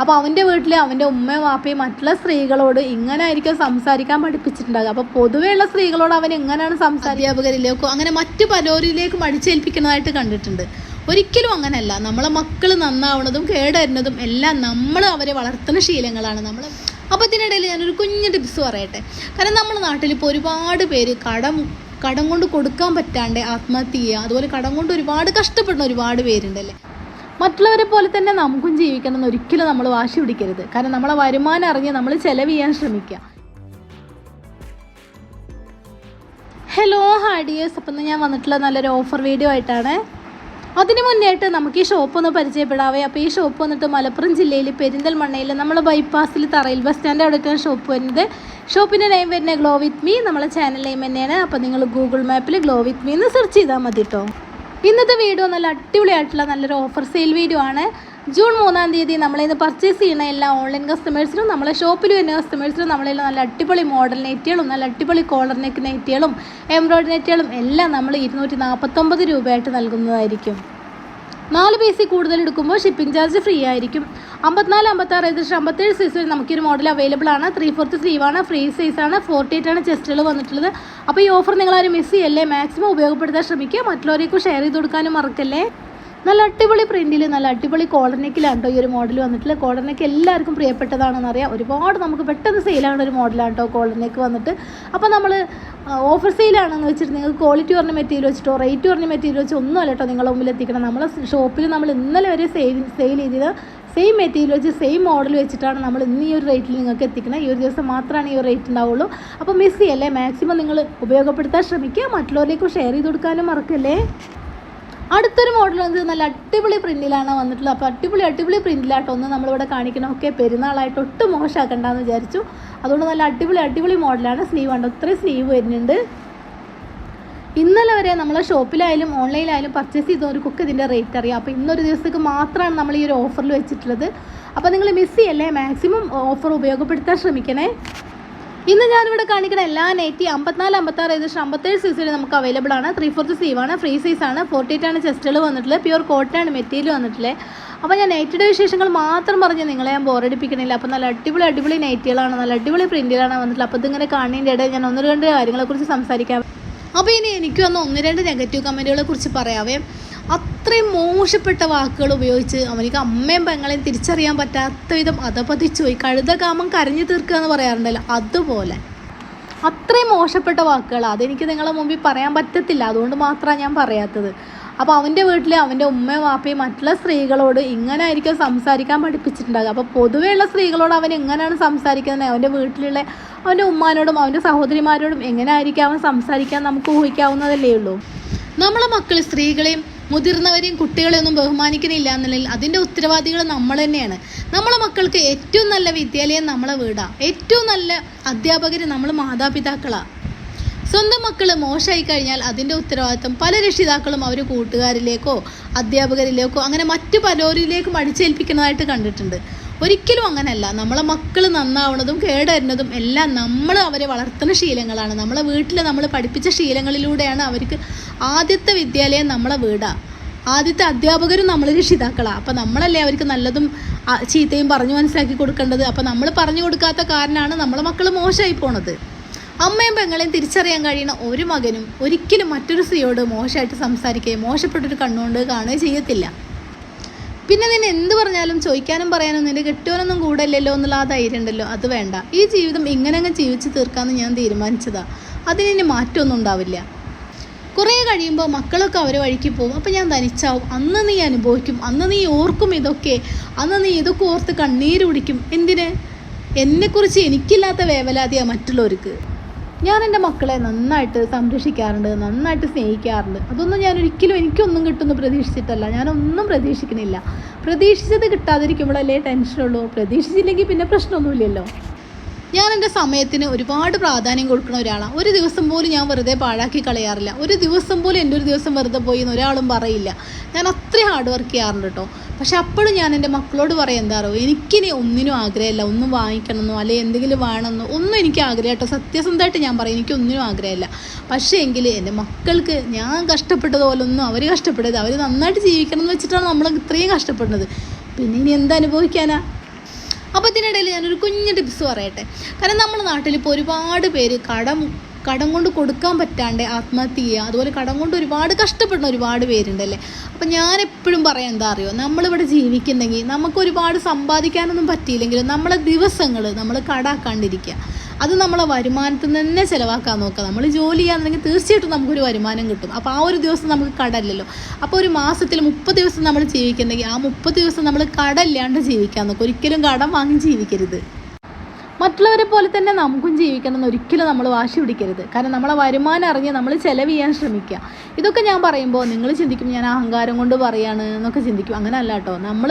അപ്പോൾ അവന്റെ വീട്ടിൽ അവന്റെ ഉമ്മയും വാപ്പയും മറ്റുള്ള സ്ത്രീകളോട് ഇങ്ങനെ ആയിരിക്കും സംസാരിക്കാൻ പഠിപ്പിച്ചിട്ടുണ്ടാകുക അപ്പോൾ പൊതുവെയുള്ള സ്ത്രീകളോട് അവൻ എങ്ങനെയാണ് സംസാരിക്കുക അങ്ങനെ മറ്റു പലരിലേക്കും അടിച്ചേൽപ്പിക്കുന്നതായിട്ട് കണ്ടിട്ടുണ്ട്. ഒരിക്കലും അങ്ങനെയല്ല. നമ്മളെ മക്കൾ നന്നാവണതും കേടരുന്നതും എല്ലാം നമ്മൾ അവരെ വളർത്തുന്ന ശീലങ്ങളാണ്. നമ്മൾ അപ്പോൾ ഇതിനിടയിൽ ഞാനൊരു കുഞ്ഞു ടിപ്സ് പറയട്ടെ. കാരണം നമ്മുടെ നാട്ടിൽ ഇപ്പോൾ ഒരുപാട് പേര് കടം കടം കൊണ്ട് കൊടുക്കാൻ പറ്റാണ്ട് ആത്മഹത്യ ചെയ്യുക അതുപോലെ കടം കൊണ്ട് ഒരുപാട് കഷ്ടപ്പെടുന്ന ഒരുപാട് പേരുണ്ടല്ലേ? മറ്റുള്ളവരെ പോലെ തന്നെ നമുക്കും ജീവിക്കണം എന്ന് ഒരിക്കലും നമ്മൾ വാശി പിടിക്കരുത്. കാരണം നമ്മളെ വരുമാനം അറിഞ്ഞ് നമ്മൾ ചെലവ് ചെയ്യാൻ ശ്രമിക്കുക. ഹലോ ഹാഡിയേഴ്സ് അപ്പം ഞാൻ വന്നിട്ടുള്ള നല്ലൊരു ഓഫർ വീഡിയോ ആയിട്ടാണ്. അതിന് മുന്നേയായിട്ട് നമുക്ക് ഈ ഷോപ്പ് ഒന്ന് പരിചയപ്പെടാവേ. അപ്പോൾ ഈ ഷോപ്പ് വന്നിട്ട് മലപ്പുറം ജില്ലയിൽ പെരിന്തൽമണ്ണയിൽ നമ്മൾ ബൈപ്പാസിൽ തറയിൽ ബസ് സ്റ്റാൻഡ് അവിടെയൊക്കെയാണ് ഷോപ്പ് വരുന്നത്. ഷോപ്പിന്റെ നെയിം വരുന്നത് ഗ്ലോ വിത്ത് മീ നമ്മളെ ചാനൽ നെയിം തന്നെയാണ്. അപ്പോൾ നിങ്ങൾ ഗൂഗിൾ മാപ്പിൽ ഗ്ലോ വിത്ത് മീ എന്ന് സെർച്ച് ചെയ്താൽ മതി കേട്ടോ ഇന്നത്തെ വീഡിയോ നല്ല അടിപൊളിയായിട്ടുള്ള നല്ലൊരു ഓഫർ സെയിൽ വീഡിയോ ആണ്. ജൂൺ മൂന്നാം തീയതി നമ്മളിന്ന് പർച്ചേസ് ചെയ്യുന്ന എല്ലാ ഓൺലൈൻ കസ്റ്റമേഴ്സിനും നമ്മളെ ഷോപ്പിൽ വരുന്ന കസ്റ്റമേഴ്സിനും നമ്മളിൽ നല്ല അടിപൊളി മോഡൽ നെറ്റുകളും നല്ല അടിപൊളി കോളർ നെക്ക് നെറ്റുകളും എംബ്രോയിഡറി നെറ്റുകളും എല്ലാം നമ്മൾ ഇരുന്നൂറ്റി നാൽപ്പത്തൊമ്പത് രൂപയായിട്ട് നൽകുന്നതായിരിക്കും. നാല് പീസിൽ കൂടുതൽ എടുക്കുമ്പോൾ ഷിപ്പിംഗ് ചാർജ് ഫ്രീ ആയിരിക്കും. അമ്പത്തിനാല് അമ്പത്താറ് ഏകദേശം അമ്പത്തേഴ് സൈസ് വരെ നമുക്കൊരു മോഡൽ അവൈലബിൾ ആണ്. ത്രീ ഫോർത്ത് ആണ് ഫ്രീ സൈസ് ആണ് ഫോർട്ടി എയ്റ്റ് ആണ് ചെസ്റ്റുകൾ വന്നിട്ടുള്ളത്. അപ്പോൾ ഈ ഓഫർ നിങ്ങളാരും മിസ് ചെയ്യല്ലേ? മാക്സിമം ഉപയോഗപ്പെടുത്താൻ ശ്രമിക്കുക. മറ്റുള്ളവരേക്കും ഷെയർ ചെയ്ത് കൊടുക്കാനും മറക്കല്ലേ? നല്ല അടിപൊളി പ്രിന്റിൽ നല്ല അടിപൊളി കോളർ നെക്കിലാണ് കേട്ടോ ഈ ഒരു മോഡൽ വന്നിട്ടുള്ള. കോളർ നെക്ക് എല്ലാവർക്കും പ്രിയപ്പെട്ടതാണെന്ന് അറിയാം. ഒരുപാട് നമുക്ക് പെട്ടെന്ന് സെയിലാണ് ഒരു മോഡലാണ് കേട്ടോ വന്നിട്ട്. അപ്പോൾ നമ്മൾ ഓഫർ സെയിലാണെന്ന് വെച്ചിട്ട് നിങ്ങൾക്ക് ക്വാളിറ്റി പറഞ്ഞ മെറ്റീരിയൽ വെച്ചിട്ടോ റേറ്റ് പറഞ്ഞ മെറ്റീരിയൽ വെച്ചോ ഒന്നും അല്ല കേട്ടോ നിങ്ങളുടെ മുമ്പിൽ എത്തിക്കണം. നമ്മൾ ഷോപ്പിൽ നമ്മൾ ഇന്നലെ വരെ സെയിൽ സെയിൽ ചെയ്തത് സെയിം മെറ്റീരിയൽ വെച്ച് സെയിം മോഡൽ വെച്ചിട്ടാണ് നമ്മൾ ഇന്ന് ഈ ഒരു റേറ്റിൽ നിങ്ങൾക്ക് എത്തിക്കുന്നത് ഈ ഒരു ദിവസം മാത്രമാണ് ഈ ഒരു റേറ്റ് ഉണ്ടാവുള്ളൂ. അപ്പോൾ മിസ് ചെയ്യല്ലേ? മാക്സിമം നിങ്ങൾ ഉപയോഗപ്പെടുത്താൻ ശ്രമിക്കുക. മറ്റുള്ളവരിലേക്കും ഷെയർ ചെയ്ത് കൊടുക്കാനും മറക്കല്ലേ? അടുത്തൊരു മോഡൽ വന്നത് നല്ല അടിപൊളി പ്രിന്റിലാണ് വന്നിട്ടുള്ളത്. അപ്പോൾ അടിപൊളി അടിപൊളി പ്രിന്റിലാട്ടോ ഒന്ന് നമ്മളിവിടെ കാണിക്കണം. ഒക്കെ പെരുന്നാളായിട്ട് ഒട്ടും മോശമാക്കണ്ടെന്ന് വിചാരിച്ചു. അതുകൊണ്ട് നല്ല അടിപൊളി അടിപൊളി മോഡലാണ് സ്ലീവ് ഉണ്ട് ഒത്തിരി സ്ലീവ് വരുന്നുണ്ട്. ഇന്നലെ വരെ നമ്മൾ ഷോപ്പിലായാലും ഓൺലൈനിലായാലും പർച്ചേസ് ചെയ്തവർക്കൊക്കെ ഇതിന്റെ റേറ്റ് അറിയാം. അപ്പോൾ ഇന്നൊരു ദിവസത്തേക്ക് മാത്രമാണ് നമ്മൾ ഈ ഒരു ഓഫറിൽ വെച്ചിട്ടുള്ളത്. അപ്പോൾ നിങ്ങൾ മിസ് ചെയ്യല്ലേ? മാക്സിമം ഓഫർ ഉപയോഗപ്പെടുത്താൻ ശ്രമിക്കണേ. ഇന്ന് ഞാനിവിടെ കാണിക്കുന്ന എല്ലാ നൈറ്റി അമ്പത്തിനാല് അമ്പത്താറ് ഏകദേശം അമ്പത്തേഴ് സൈസിൽ നമുക്ക് അവൈലബിൾ ആണ്. ത്രീ ഫോർത്ത് സീവ് ആണ് ഫ്രീ സൈസ് ആണ്. ഫോർട്ടി എയ്റ്റ് ആണ് ചെസ്റ്റുകൾ പ്യൂർ കോട്ടൺ ആണ് മെറ്റീരിയൽ വന്നിട്ടുള്ളത്. അപ്പോൾ ഞാൻ നൈറ്റിയുടെ വിശേഷങ്ങൾ മാത്രം പറഞ്ഞ് നിങ്ങളെ ഞാൻ ബോറടിപ്പിക്കണില്ല അപ്പോൾ നല്ല അടിപൊളി അടിപൊളി നൈറ്റികളാണ് നല്ല അടിപൊളി പ്രിന്റുകളാണ് വന്നിട്ടുള്ളത്. അപ്പോൾ ഇതിങ്ങനെ കാണുന്നതിന്റെ ഇടയിൽ ഞാൻ ഒന്ന് രണ്ട് കാര്യങ്ങളെക്കുറിച്ച് സംസാരിക്കാം. അപ്പോൾ ഇനി എനിക്ക് വന്ന ഒന്ന് രണ്ട് നെഗറ്റീവ് കമന്റുകളെ കുറിച്ച് പറയാവേ. അത്രയും മോശപ്പെട്ട വാക്കുകൾ ഉപയോഗിച്ച് അവനിക്ക് അമ്മയും പെങ്ങളെയും തിരിച്ചറിയാൻ പറ്റാത്ത വിധം അധപതിച്ചു പോയി. കഴുത കാമം കരഞ്ഞു തീർക്കുക എന്ന് പറയാറുണ്ടല്ലോ. അതുപോലെ. അത്രയും മോശപ്പെട്ട വാക്കുകൾ അതെനിക്ക് നിങ്ങളെ മുമ്പിൽ പറയാൻ പറ്റത്തില്ല. അതുകൊണ്ട് മാത്രമാണ് ഞാൻ പറയാത്തത്. അപ്പോൾ അവന്റെ വീട്ടിൽ അവന്റെ ഉമ്മയും വാപ്പയും മറ്റുള്ള സ്ത്രീകളോട് ഇങ്ങനെ ആയിരിക്കും സംസാരിക്കാൻ പഠിപ്പിച്ചിട്ടുണ്ടാകുക അപ്പോൾ പൊതുവെയുള്ള സ്ത്രീകളോട് അവൻ എങ്ങനെയാണ് സംസാരിക്കുന്നത് അവന്റെ വീട്ടിലുള്ള അവന്റെ ഉമ്മാനോടും അവന്റെ സഹോദരിമാരോടും എങ്ങനെ ആയിരിക്കും അവൻ സംസാരിക്കാൻ നമുക്ക് ഊഹിക്കാവുന്നതല്ലേ ഉള്ളൂ? നമ്മളെ മക്കൾ സ്ത്രീകളെയും മുതിർന്നവരെയും കുട്ടികളെ ഒന്നും ബഹുമാനിക്കുന്നില്ല എന്നുള്ളതിൽ അതിന്റെ ഉത്തരവാദികൾ നമ്മൾ തന്നെയാണ്. നമ്മളെ മക്കൾക്ക് ഏറ്റവും നല്ല വിദ്യാലയം നമ്മളെ വീടാ. ഏറ്റവും നല്ല അധ്യാപകർ നമ്മൾ മാതാപിതാക്കളാണ് സ്വന്തം മക്കൾ മോശമായി കഴിഞ്ഞാൽ അതിന്റെ ഉത്തരവാദിത്വം പല രക്ഷിതാക്കളും അവർ കൂട്ടുകാരിലേക്കോ അധ്യാപകരിലേക്കോ അങ്ങനെ മറ്റു പലരിലേക്കും അടിച്ചേൽപ്പിക്കുന്നതായിട്ട് കണ്ടിട്ടുണ്ട്. ഒരിക്കലും അങ്ങനെയല്ല. നമ്മളെ മക്കൾ നന്നാവണതും കേടരുന്നതും എല്ലാം നമ്മൾ അവരെ വളർത്തുന്ന ശീലങ്ങളാണ്. നമ്മളെ വീട്ടിൽ നമ്മൾ പഠിപ്പിച്ച ശീലങ്ങളിലൂടെയാണ് അവർക്ക് ആദ്യത്തെ വിദ്യാലയം നമ്മളെ വീടാണ് ആദ്യത്തെ അധ്യാപകരും നമ്മൾ രക്ഷിതാക്കളാണ് അപ്പം നമ്മളല്ലേ അവർക്ക് നല്ലതും ചീത്തയും പറഞ്ഞു മനസ്സിലാക്കി കൊടുക്കേണ്ടത്? അപ്പം നമ്മൾ പറഞ്ഞു കൊടുക്കാത്ത കാരണമാണ് നമ്മളെ മക്കൾ മോശമായി പോണത്. അമ്മയും പെങ്ങളെയും തിരിച്ചറിയാൻ കഴിയുന്ന ഒരു മകനും ഒരിക്കലും മറ്റൊരു സ്ത്രീയോട് മോശമായിട്ട് സംസാരിക്കുകയും മോശപ്പെട്ടൊരു കണ്ണുകൊണ്ട് കാണുകയും ചെയ്യത്തില്ല. പിന്നെ നിന്നെ എന്ത് പറഞ്ഞാലും ചോദിക്കാനും പറയാനും നിന്റെ കെട്ടുവാനൊന്നും കൂടല്ലല്ലോ എന്നുള്ള ആ ധൈര്യം ഉണ്ടല്ലോ. അത് വേണ്ട. ഈ ജീവിതം ഇങ്ങനെ അങ്ങ് ജീവിച്ച് തീർക്കാമെന്ന് ഞാൻ തീരുമാനിച്ചതാ. അതിനി മാറ്റമൊന്നും ഉണ്ടാവില്ല. കുറേ കഴിയുമ്പോൾ മക്കളൊക്കെ അവരെ വഴിക്ക് പോകും. അപ്പോൾ ഞാൻ തനിച്ചാവും അന്ന് നീ അനുഭവിക്കും. അന്ന് നീ ഓർക്കും ഇതൊക്കെ. അന്ന് നീ ഇതൊക്കെ ഓർത്ത് കണ്ണീര് കുടിക്കും എന്തിന്? എന്നെക്കുറിച്ച് എനിക്കില്ലാത്ത വേവലാതിയാണ് മറ്റുള്ളവർക്ക്. ഞാൻ എന്റെ മക്കളെ നന്നായിട്ട് സംരക്ഷിക്കാറുണ്ട് നന്നായിട്ട് സ്നേഹിക്കാറുണ്ട്. അതൊന്നും ഞാൻ ഒരിക്കലും എനിക്കൊന്നും കിട്ടുമെന്ന് പ്രതീക്ഷിച്ചിട്ടല്ല. ഞാനൊന്നും പ്രതീക്ഷിക്കുന്നില്ല പ്രതീക്ഷിച്ചത് കിട്ടാതിരിക്കുമ്പോഴല്ലേ ടെൻഷനുള്ളൂ. പ്രതീക്ഷിച്ചില്ലെങ്കിൽ പിന്നെ പ്രശ്നമൊന്നുമില്ലല്ലോ. ഞാൻ എന്റെ സമയത്തിന് ഒരുപാട് പ്രാധാന്യം കൊടുക്കുന്ന ഒരാളാണ് ഒരു ദിവസം പോലും ഞാൻ വെറുതെ പാഴാക്കി കളയാറില്ല. ഒരു ദിവസം പോലും എന്റെ ഒരു ദിവസം വെറുതെ പോയി എന്ന് ഒരാളും പറയില്ല. ഞാൻ അത്രയും ഹാർഡ് വർക്ക് ചെയ്യാറുണ്ട് കേട്ടോ. പക്ഷെ അപ്പോഴും ഞാൻ എന്റെ മക്കളോട് പറയാം എന്താ പറയുക എനിക്കിനി ഒന്നിനും ആഗ്രഹമില്ല. ഒന്നും വാങ്ങിക്കണമെന്നോ അല്ലെങ്കിൽ എന്തെങ്കിലും വേണമെന്നോ ഒന്നും എനിക്ക് ആഗ്രഹം കേട്ടോ. സത്യസന്ധമായിട്ട് ഞാൻ പറയും എനിക്ക് ഒന്നിനും ആഗ്രഹമില്ല. പക്ഷേ എങ്കിൽ എന്റെ മക്കൾക്ക് ഞാൻ കഷ്ടപ്പെട്ടതുപോലൊന്നും അവർ കഷ്ടപ്പെടരുത്. അവർ നന്നായിട്ട് ജീവിക്കണം എന്ന് വെച്ചിട്ടാണ് നമ്മൾ ഇത്രയും കഷ്ടപ്പെടുന്നത്. പിന്നെ ഇനി എന്ത് അനുഭവിക്കാനാ? അപ്പോൾ ഇതിനിടയിൽ ഞാനൊരു കുഞ്ഞു ടിപ്സ് പറയട്ടെ. കാരണം നമ്മുടെ നാട്ടിൽ ഇപ്പോൾ ഒരുപാട് പേര് കടം കടം കൊണ്ട് കൊടുക്കാൻ പറ്റാണ്ട് ആത്മഹത്യ ചെയ്യുക. അതുപോലെ കടം കൊണ്ട് ഒരുപാട് കഷ്ടപ്പെടുന്ന ഒരുപാട് പേരുണ്ടല്ലേ? അപ്പം ഞാൻ എപ്പോഴും പറയാം എന്താ അറിയോ? നമ്മളിവിടെ ജീവിക്കുന്നെങ്കിൽ നമുക്ക് ഒരുപാട് സമ്പാദിക്കാനൊന്നും പറ്റിയില്ലെങ്കിലും നമ്മളെ ദിവസങ്ങൾ നമ്മൾ കടാക്കാണ്ടിരിക്കുക. അത് നമ്മളെ വരുമാനത്തിൽ നിന്ന് തന്നെ ചിലവാക്കാൻ നോക്കുക. നമ്മൾ ജോലി ചെയ്യാന്നുണ്ടെങ്കിൽ തീർച്ചയായിട്ടും നമുക്കൊരു വരുമാനം കിട്ടും. അപ്പോൾ ആ ഒരു ദിവസം നമുക്ക് കടല്ലല്ലോ അപ്പോൾ ഒരു മാസത്തിൽ മുപ്പത് ദിവസം നമ്മൾ ജീവിക്കുന്നെങ്കിൽ ആ മുപ്പത് ദിവസം നമ്മൾ കടല്ലാണ്ട് ജീവിക്കാൻ നോക്കുക. ഒരിക്കലും കടം വാങ്ങി ജീവിക്കരുത്. മറ്റുള്ളവരെ പോലെ തന്നെ നമുക്കും ജീവിക്കണം എന്ന് ഒരിക്കലും നമ്മൾ വാശി പിടിക്കരുത്. കാരണം നമ്മളെ വരുമാനം അറിഞ്ഞ് നമ്മൾ ചിലവ് ചെയ്യാൻ ശ്രമിക്കുക. ഇതൊക്കെ ഞാൻ പറയുമ്പോൾ നിങ്ങൾ ചിന്തിക്കും ഞാൻ അഹങ്കാരം കൊണ്ട് പറയാണ് എന്നൊക്കെ ചിന്തിക്കും. അങ്ങനെ അല്ല കേട്ടോ. നമ്മൾ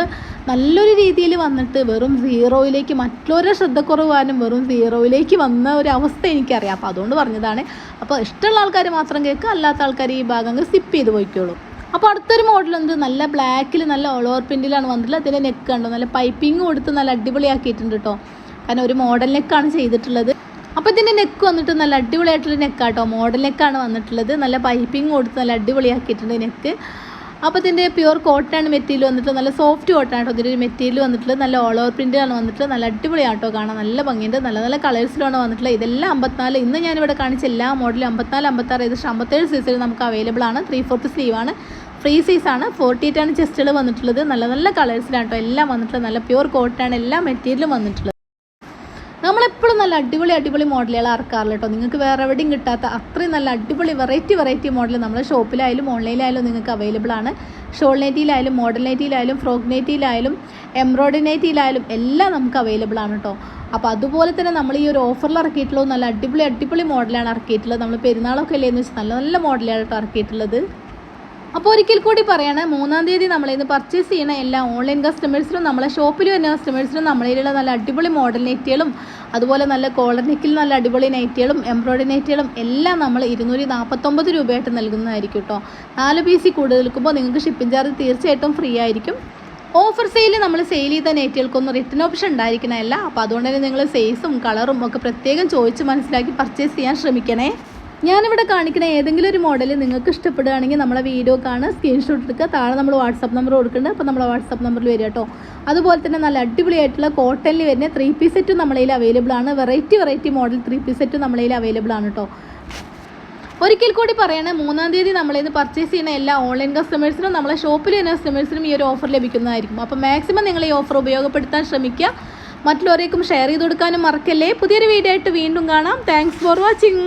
നല്ലൊരു രീതിയിൽ വന്നിട്ട് വെറും സീറോയിലേക്ക് മറ്റുള്ളവരെ ശ്രദ്ധക്കുറവാനും വെറും സീറോയിലേക്ക് വന്ന ഒരു അവസ്ഥ എനിക്കറിയാം. അപ്പോൾ അതുകൊണ്ട് പറഞ്ഞതാണ്. അപ്പോൾ ഇഷ്ടമുള്ള ആൾക്കാർ മാത്രം കേൾക്കുക അല്ലാത്ത ആൾക്കാർ ഈ ഭാഗം സ്കിപ്പ് ചെയ്ത് പോയിക്കോളൂ. അപ്പോൾ അടുത്തൊരു മോഡൽ ഉണ്ട്. നല്ല ബ്ലാക്കിൽ നല്ല ഓൾ ഓവർ പ്രിന്റിലാണ് വന്നിട്ടുള്ളത്. അതിന്റെ നെക്ക് കണ്ടോ? നല്ല പൈപ്പിംഗ് കൊടുത്ത് നല്ല അടിപൊളിയാക്കിയിട്ടുണ്ട് കേട്ടോ. കാരണം ഒരു മോഡൽ നെക്കാണ് ചെയ്തിട്ടുള്ളത്. അപ്പോൾ ഇതിന്റെ നെക്ക് വന്നിട്ട് നല്ല അടിപൊളിയായിട്ടുള്ള നെക്കാട്ടോ മോഡൽ നെക്കാണ് വന്നിട്ടുള്ളത്. നല്ല പൈപ്പിംഗ് കൊടുത്ത് നല്ല അടിപൊളിയാക്കിയിട്ടുണ്ട് നെക്ക് അപ്പോൾ ഇതിന്റെ പ്യുവർ കോട്ടൺ മെറ്റീരിയൽ വന്നിട്ട് നല്ല സോഫ്റ്റ് കോട്ടൺ ആട്ടോ. ഇതിന്റെ മെറ്റീരിയൽ വന്നിട്ടുള്ളത്. നല്ല ഓൾ ഓവർ പ്രിന്റാണ് വന്നിട്ട് നല്ല അടിപൊളിയാട്ടോ കാണാൻ. നല്ല ഭംഗിയുണ്ട്. നല്ല നല്ല കളേഴ്സിലാണ് വന്നിട്ടുള്ളത്. ഇതെല്ലാം അമ്പത്തിനാല്. ഇന്ന് ഞാനിവിടെ കാണിച്ച എല്ലാ മോഡലും അമ്പത്തിനാല് അമ്പത്താറ് ഏകദേശം അമ്പത്തേഴ് സൈസിൽ നമുക്ക് അവൈലബിൾ ആണ്. ത്രീ ഫോർത്ത് ആണ്. ഫ്രീ സൈസ് ആണ്. ഫോർട്ടി ആണ് ചെസ്റ്റുകൾ വന്നിട്ടുള്ളത്. നല്ല നല്ല കളേഴ്സിലാണ് കേട്ടോ എല്ലാം വന്നിട്ടുള്ളത്. നല്ല പ്യുവർ കോട്ടൺ എല്ലാ മെറ്റീരിയലും വന്നിട്ടുള്ളത്. നമ്മളെപ്പോഴും നല്ല അടിപൊളി അടിപൊളി മോഡലുകൾ ഇറക്കാറില്ല കേട്ടോ. നിങ്ങൾക്ക് വേറെ എവിടെയും കിട്ടാത്ത അത്രയും നല്ല അടിപൊളി വെറൈറ്റി വെറൈറ്റി മോഡൽ നമ്മുടെ ഷോപ്പിലായാലും ഓൺലൈനിലായാലും നിങ്ങൾക്ക് അവൈലബിൾ ആണ്. ഷോൾ നൈറ്റിയിലായാലും മോഡൽ നൈറ്റിയിലായാലും നൈറ്റിയിലായാലും എംബ്രോയ്ഡറി നൈറ്റിയിലായാലും എല്ലാം നമുക്ക് അവൈലബിൾ ആണ് കേട്ടോ. അപ്പോൾ അതുപോലെ തന്നെ നമ്മൾ ഈ ഒരു ഓഫറിൽ ഇറക്കിയിട്ടുള്ളത് നല്ല അടിപൊളി അടിപൊളി മോഡലാണ് ഇറക്കിയിട്ടുള്ളത്. നമ്മൾ പെരുന്നാളൊക്കെ അല്ലേ എന്ന് വെച്ചാൽ നല്ല നല്ല മോഡലാണ് കേട്ടോ ഇറക്കിയിട്ടുള്ളത്. അപ്പോൾ ഒരിക്കൽ കൂടി പറയാണ് മൂന്നാം തീയതി നമ്മളിന്ന് പർച്ചേസ് ചെയ്യുന്ന എല്ലാ ഓൺലൈൻ കസ്റ്റമേഴ്സിനും നമ്മളെ ഷോപ്പിൽ വരുന്ന കസ്റ്റമേഴ്സിനും നമ്മളതിലുള്ള നല്ല അടിപൊളി മോഡൽ നെറ്റുകളും അതുപോലെ നല്ല കോളർ നെക്കിൽ നല്ല അടിപൊളി നൈറ്റുകളും എംബ്രോയ്ഡറി നൈറ്റുകളും എല്ലാം നമ്മൾ ഇരുന്നൂറ്റി നാൽപ്പത്തൊമ്പത് രൂപയായിട്ട് നൽകുന്നതായിരിക്കും കേട്ടോ നാല് പീസിൽ കൂടുതൽ നിൽക്കുമ്പോൾ നിങ്ങൾക്ക് ഷിപ്പിംഗ് ചാർജ് തീർച്ചയായിട്ടും ഫ്രീ ആയിരിക്കും. ഓഫർ സെയിൽ നമ്മൾ സെയിൽ ചെയ്ത നെറ്റുകൾക്കൊന്നും റിട്ടേൺ ഓപ്ഷൻ ഉണ്ടായിരിക്കണമല്ല അപ്പോൾ അതുകൊണ്ട് തന്നെ നിങ്ങൾ സൈസും കളറും ഒക്കെ പ്രത്യേകം ചോദിച്ച് മനസ്സിലാക്കി പർച്ചേസ് ചെയ്യാൻ ശ്രമിക്കണേ. ഞാനിവിടെ കാണിക്കുന്ന ഏതെങ്കിലും ഒരു മോഡൽ നിങ്ങൾക്ക് ഇഷ്ടപ്പെടുകയാണെങ്കിൽ നമ്മളെ വീഡിയോ കാണുക സ്ക്രീൻഷോട്ട് എടുക്കുക. താഴെ നമ്മൾ വാട്സപ്പ് നമ്പർ കൊടുക്കുന്നുണ്ട്. അപ്പോൾ നമ്മളെ വാട്സപ്പ് നമ്പറിൽ വരിക കേട്ടോ. അതുപോലെ തന്നെ നല്ല അടിപൊളിയായിട്ടുള്ള കോട്ടണിൽ വരുന്ന ത്രീ പീസ് സെറ്റും നമ്മളതിൽ അവൈലബിൾ ആണ്. Variety variety model three piece സെറ്റും നമ്മളതിൽ അവൈലബിൾ ആണ് കേട്ടോ. ഒരിക്കൽ കൂടി പറയണേ മൂന്നാം തീയതി നമ്മളിന്ന് പർച്ചേസ് ചെയ്യുന്ന എല്ലാ ഓൺലൈൻ കസ്റ്റമേഴ്സിനും നമ്മളെ ഷോപ്പിൽ വരുന്ന കസ്റ്റമേഴ്സിനും ഈ ഒരു ഓഫർ ലഭിക്കുന്നതായിരിക്കും. അപ്പോൾ മാക്സിമം നിങ്ങൾ ഈ ഓഫർ ഉപയോഗപ്പെടുത്താൻ ശ്രമിക്കുക. മറ്റുള്ളവരേക്കും ഷെയർ ചെയ്ത് കൊടുക്കാനും മറക്കല്ലേ. പുതിയൊരു വീഡിയോ ആയിട്ട് വീണ്ടും കാണാം. Thanks for watching